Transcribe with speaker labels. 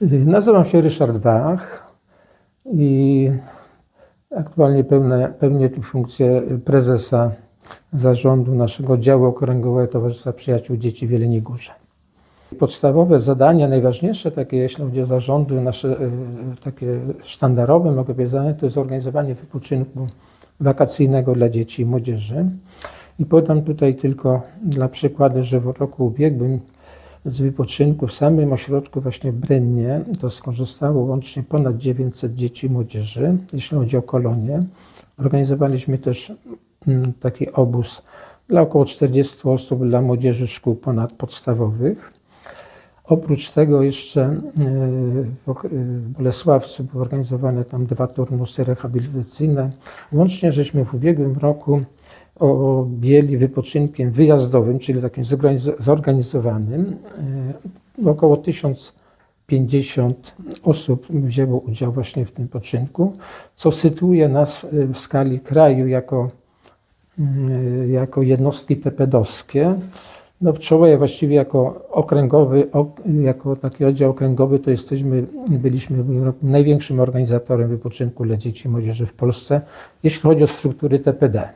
Speaker 1: Nazywam się Ryszard Wach i aktualnie pełnię, pełnię tu funkcję prezesa zarządu naszego działu okręgowego Towarzystwa Przyjaciół Dzieci w Jeleniej Górze. Podstawowe zadania, najważniejsze takie, jeśli chodzi o zarządy, nasze e, takie sztandarowe, mogę powiedzieć, to jest organizowanie wypoczynku wakacyjnego dla dzieci i młodzieży. I podam tutaj tylko dla przykładu, że w roku ubiegłym z wypoczynku w samym ośrodku właśnie w to skorzystało łącznie ponad 900 dzieci i młodzieży, jeśli chodzi o kolonie. Organizowaliśmy też mm, taki obóz dla około 40 osób dla młodzieży szkół ponadpodstawowych. Oprócz tego jeszcze e, e, w Bolesławcu były organizowane tam dwa turnusy rehabilitacyjne. Łącznie żeśmy w ubiegłym roku objęli wypoczynkiem wyjazdowym, czyli takim zorganiz- zorganizowanym. e, Około 1050 osób wzięło udział właśnie w tym poczynku, co sytuuje nas w skali kraju jako mm, jako jednostki tepedowskie. No w Czołoje właściwie jako okręgowy, ok, jako taki oddział okręgowy to jesteśmy, byliśmy największym organizatorem wypoczynku dla dzieci i młodzieży w Polsce, jeśli chodzi o struktury TPD.